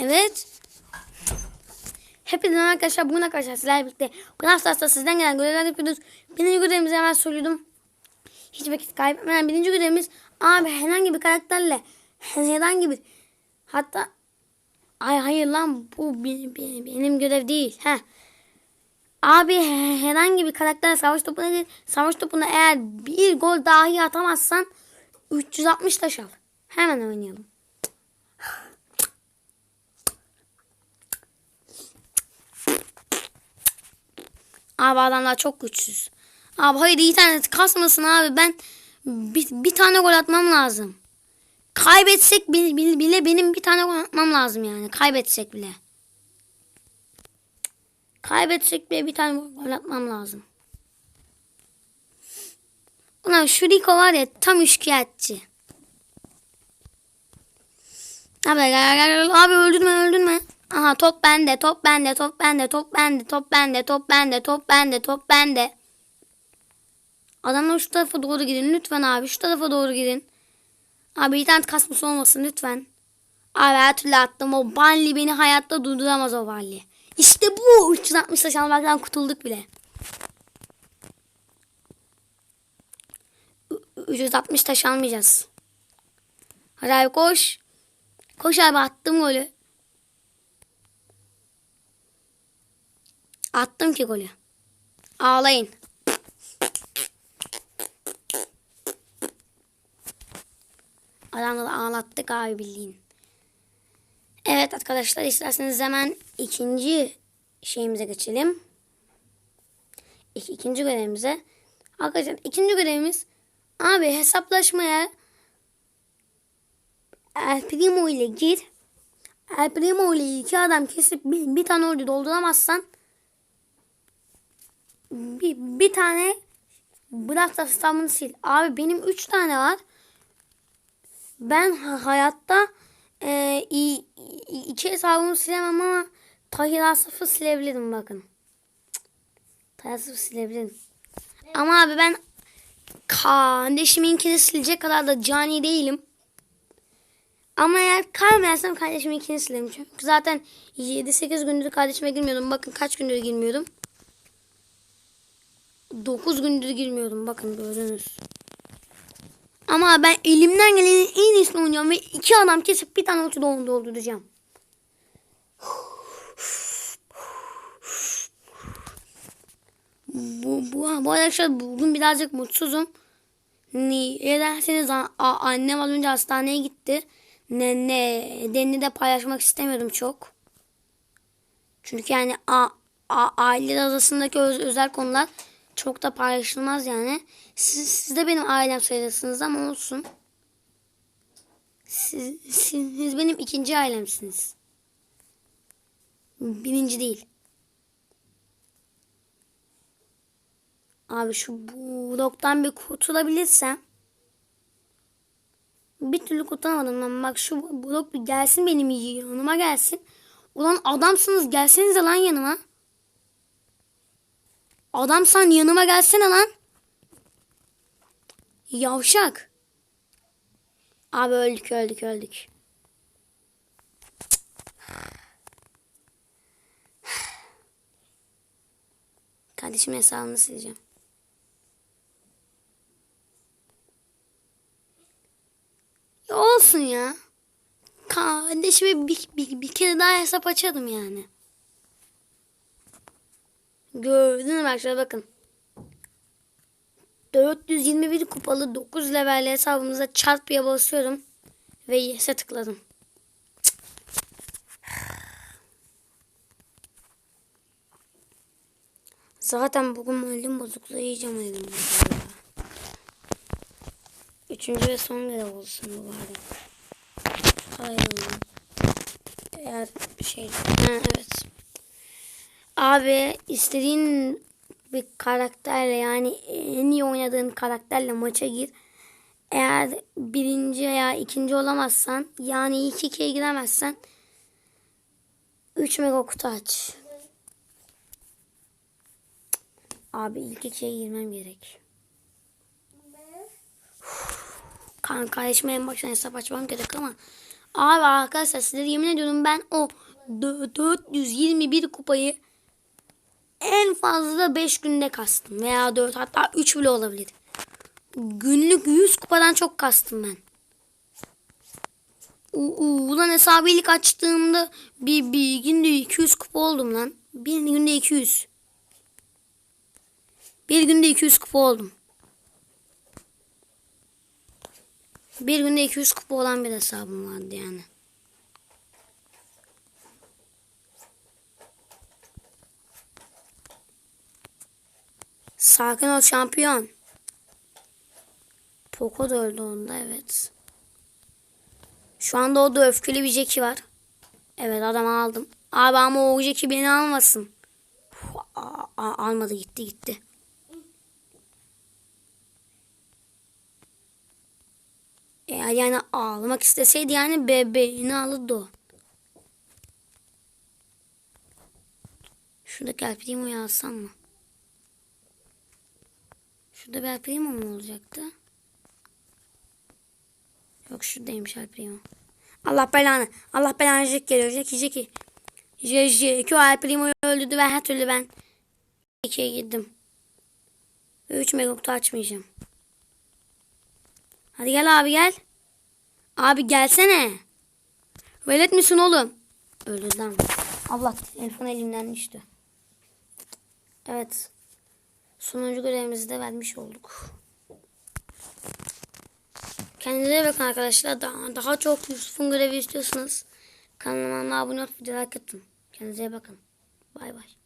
Evet. Hepinize arkadaşlar. Bugün arkadaşlar sizlerle birlikte Brawl Stars'ta sizden gelen görevler yapıyoruz. Birinci görevimizi hemen söylüyordum. Hiç vakit kaybetmeden birinci görevimiz abi herhangi bir karakterle herhangi bir hatta ay hayır lan bu benim, benim, benim görev değil. Heh. Abi he- herhangi bir karakterle savaş topuna gir. Savaş topuna eğer bir gol dahi atamazsan 360 taş al. Hemen oynayalım. Abi adamlar çok güçsüz. Abi hayır internet kasmasın abi. Ben bir, bir tane gol atmam lazım. Kaybetsek bile, benim bir tane gol atmam lazım yani. Kaybetsek bile. Kaybetsek bile bir tane gol atmam lazım. Ulan şu Rico var ya tam üçkağıtçı. Abi abi öldürme öldürme. Aha top bende, top bende, top bende, top bende, top bende, top bende, top bende, top bende. Adamlar şu tarafa doğru gidin lütfen abi. Şu tarafa doğru gidin. Abi internet kasması olmasın lütfen. Abi her türlü attım. O Bali beni hayatta durduramaz o Bali. İşte bu. 360 taşanmaktan kurtulduk bile. 360 taş almayacağız. Hadi abi koş. Koş abi attım golü. Attım ki golü. Ağlayın. Adamları ağlattık abi bildiğin. Evet arkadaşlar isterseniz hemen ikinci şeyimize geçelim. İk, ikinci görevimize. Arkadaşlar ikinci görevimiz abi hesaplaşmaya El Primo ile gir. El Primo ile iki adam kesip bir, bir tane ordu dolduramazsan bir, bir tane Brawl Stars hesabını sil. Abi benim üç tane var. Ben ha- hayatta e, i- iki hesabımı silemem ama Tahir Asaf'ı silebilirim bakın. Tahir Asaf'ı silebilirim. Ama abi ben kardeşiminkini silecek kadar da cani değilim. Ama eğer kalmayarsam kardeşiminkini silerim. Çünkü zaten 7-8 gündür kardeşime girmiyordum. Bakın kaç gündür girmiyordum. 9 gündür girmiyordum. Bakın gördünüz. Ama ben elimden gelenin en iyisini oynuyorum ve iki adam kesip bir tane ulti doldu dolduracağım. Bu, bu, bu arkadaşlar bugün birazcık mutsuzum. Niye derseniz annem az önce hastaneye gitti. Ne, nedenini de paylaşmak istemiyordum çok. Çünkü yani a, a, aile arasındaki öz- özel konular çok da paylaşılmaz yani. Siz, siz de benim ailem sayılırsınız ama olsun. Siz, siz benim ikinci ailemsiniz. Birinci değil. Abi şu bloktan bir kurtulabilirsem. Bir türlü kurtulamadım ben. Bak şu blok bir gelsin benim yanıma gelsin. Ulan adamsınız gelsenize lan yanıma. Adamsan yanıma gelsene lan. Yavşak. Abi öldük öldük öldük. Kardeşim hesabını sileceğim. Ya olsun ya. Kardeşime bir, bir, bir kere daha hesap açalım yani. Gördünüz mü arkadaşlar bakın. 421 kupalı 9 level hesabımıza çarpıya basıyorum. Ve yes'e tıkladım. Zaten bugün moralim bozukluğu yiyeceğim elim. Üçüncü ve son görev olsun bu bari. Hayır. Eğer şey... Ha, evet. Abi istediğin bir karakterle yani en iyi oynadığın karakterle maça gir. Eğer birinci veya ikinci olamazsan yani ilk ikiye giremezsen 3 mega kutu aç. Abi ilk ikiye girmem gerek. Kan kardeşime en baştan hesap açmam gerek ama Abi arkadaşlar size yemin ediyorum ben o dö- 421 kupayı en fazla 5 günde kastım. Veya 4 hatta 3 bile olabilir. Günlük 100 kupadan çok kastım ben. U- u- Ulan hesabı ilk açtığımda bir, bir günde 200 kupa oldum lan. Bir günde 200. Bir günde 200 kupa oldum. Bir günde 200 kupa olan bir hesabım vardı yani. Sakin ol şampiyon. Poco da öldü onda evet. Şu anda o da öfkeli bir Jackie var. Evet adam aldım. Abi ama o Jackie beni almasın. Uf, a- a- almadı gitti gitti. Eğer yani ağlamak isteseydi yani bebeğini alırdı o. Şuradaki Primo'yu alsam mı? Şurada bir El Primo mu olacaktı? Yok şuradaymış El Primo. Allah belanı. Allah belanı Jack geliyor. Jack Jack. Jack Jack. O El Primo'yu öldürdü ve her türlü ben ikiye girdim. Ve 3 megaktu açmayacağım. Hadi gel abi gel. Abi gelsene. Velet misin oğlum? Öldü lan. Allah telefon elimden düştü. Evet. Sonuncu görevimizi de vermiş olduk. Kendinize bakın arkadaşlar. Daha, daha çok Yusuf'un görevi istiyorsanız kanalıma abone olup videoya like atın. Kendinize bakın. Bay bay.